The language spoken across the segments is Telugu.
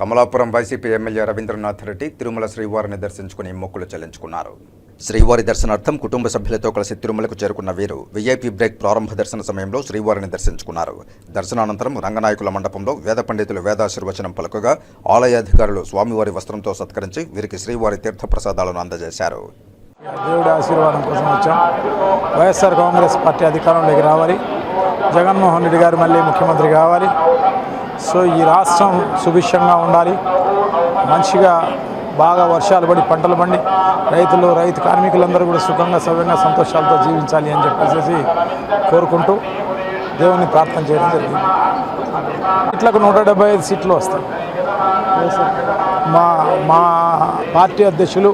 కమలాపురం వైసీపీ ఎమ్మెల్యే రవీంద్రనాథ్ రెడ్డి తిరుమల శ్రీవారిని దర్శించుకుని మొక్కులు చెల్లించుకున్నారు. శ్రీవారి దర్శనార్థం కుటుంబ సభ్యులతో కలిసి తిరుమలకు చేరుకున్న వీరు వీఐపీ బ్రేక్ ప్రారంభ దర్శన సమయంలో శ్రీవారిని దర్శించుకున్నారు. దర్శనానంతరం రంగనాయకుల మండపంలో వేద పండితులు వేదాశీర్వచనం పలుకగా ఆలయాధికారులు స్వామివారి వస్త్రంతో సత్కరించి వీరికి శ్రీవారి తీర్థప్రసాదాలను అందజేశారు. దేవుడి ఆశీర్వాదం కోసం వచ్చాం. వైఎస్ఆర్ కాంగ్రెస్ పార్టీ అధికారంలోకి రావాలి. జగన్మోహన్ రెడ్డి గారు మళ్ళీ ముఖ్యమంత్రి కావాలి. సో ఈ రాష్ట్రం సుభిక్షంగా ఉండాలి. మంచిగా బాగా వర్షాలు పడి పంటలు పండి రైతులు రైతు కార్మికులందరూ కూడా సుఖంగా సవ్యంగా సంతోషాలతో జీవించాలి అని చెప్పేసి కోరుకుంటూ దేవుని ప్రార్థన చేయడం జరిగింది. ఇట్లకు నూట డెబ్బై ఐదు సీట్లు వస్తాయి. మా మా పార్టీ అధ్యక్షులు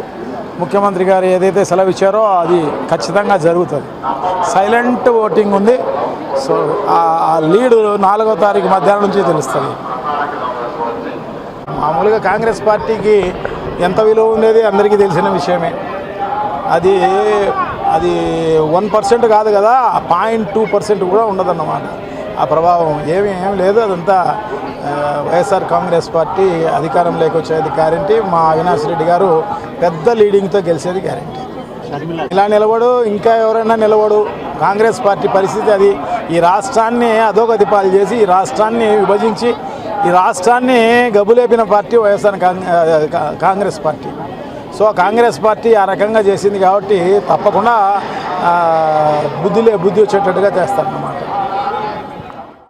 ముఖ్యమంత్రి గారు ఏదైతే సెలవు ఇచ్చారో అది ఖచ్చితంగా జరుగుతుంది. సైలెంట్ ఓటింగ్ ఉంది. సో ఆ లీడు నాలుగో తారీఖు మధ్యాహ్నం నుంచి తెలుస్తుంది. మామూలుగా కాంగ్రెస్ పార్టీకి ఎంత విలువ ఉండేది అందరికీ తెలిసిన విషయమే. అది అది వన్ పర్సెంట్ కాదు కదా పాయింట్ టూ పర్సెంట్ కూడా ఉండదన్నమాట. ఆ ప్రభావం ఏమి ఏం లేదు అదంతా వైఎస్ఆర్ కాంగ్రెస్ పార్టీ అధికారంలోకి వచ్చేది గ్యారంటీ మా అవినాష్ రెడ్డి గారు పెద్ద లీడింగ్తో గెలిచేది గ్యారంటీ ఇలా నిలబడు ఇంకా ఎవరైనా నిలబడు. కాంగ్రెస్ పార్టీ పరిస్థితి అది. ఈ రాష్ట్రాన్ని అధోగతి పాలు చేసి ఈ రాష్ట్రాన్ని విభజించి ఈ రాష్ట్రాన్ని గబులేపిన party YSR Congress party. So Congress party ఆ రకంగా చేసింది కాబట్టి తప్పకుండా బుద్ధిలే బుద్ధి వచ్చేటట్టుగా చేస్తారన్నమాట.